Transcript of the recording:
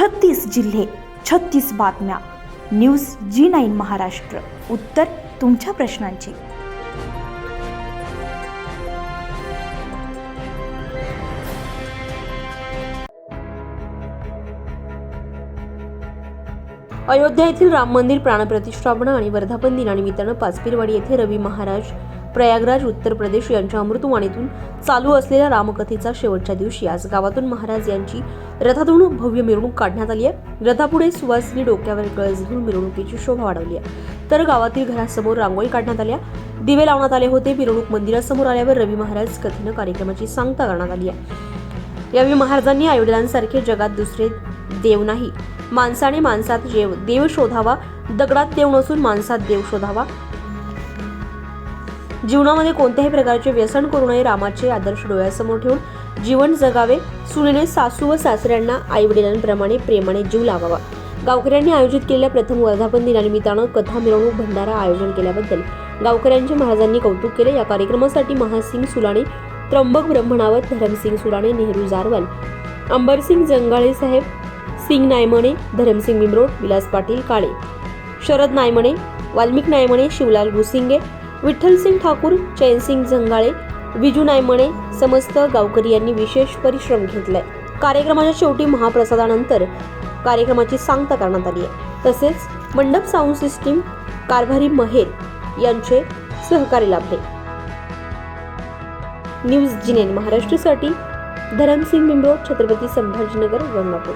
छत्तीस जिल्हे छत्तीस बातम्या. News G nine Maharashtra. उत्तर तुमच्या प्रश्नांची. अयोध्या येथील राम मंदिर प्राणप्रतिष्ठापना आणि वर्धापन दिनानिमित्तानं पाचपीरवाडी येथे रवी महाराज प्रयागराज उत्तर प्रदेश यांच्या अमृतवाणीतून चालू असलेल्या रामकथेचा शेवटच्या दिवशी आज गावातून महाराज यांची रथातून भव्य मिरवणूक काढण्यात आली आहे. रथापुढे सुवासिनी डोक्यावर कळस घेऊन मिरवणुकीची शोभा वाढवली आहे. तर गावातील घरासमोर रांगोळी काढण्यात आल्या दिवे लावण्यात आले होते. मिरवणूक मंदिरासमोर आल्यावर रवी महाराज कथेनं कार्यक्रमाची सांगता करण्यात आली आहे. यावेळी महाराजांनी आईवडिलांसारखे जगात दुसरे देव नाही. माणसाने माणसात जेव देव शोधावा. दगडात देव नसून माणसात देव शोधावा. जीवनामध्ये कोणत्याही प्रकारचे व्यसन करू नये रामाचे आदर्श डोळ्यासमोर ठेवून जीवन जगावे. सुनेने सासू व सासऱ्यांना आई वडिलांप्रमाणे प्रेमाने जीव लावावा. गावकऱ्यांनी आयोजित केलेल्या प्रथम वर्धापन दिनानिमित्तानं कथा मिरवणूक भंडारा आयोजन केल्याबद्दल गावकऱ्यांचे महाराजांनी कौतुक केले. या कार्यक्रमासाठी महासिंग सुलाणे त्र्यंबक ब्रह्मणावत धरमसिंग सुलाणे नेहरू जारवाल अंबरसिंग जंगाळे साहेब सिंग नायमणे धरमसिंग विमरोड विलास पाटील काळे शरद नायमणे वाल्मिक नायमणे शिवलाल गुसिंगे विठ्ठलसिंग ठाकूर चैनसिंग जंगाळे विजू नायमणे समस्त गावकरी यांनी विशेष परिश्रम घेतलाय. कार्यक्रमाच्या शेवटी महाप्रसादानंतर कार्यक्रमाची सांगता करण्यात आली आहे. तसेच मंडप साऊंड सिस्टीम कारभारी महेर यांचे सहकार्य लाभले. न्यूज जिनेन महाराष्ट्रासाठी धरमसिंग मिमरोड छत्रपती संभाजीनगर गंगापूर.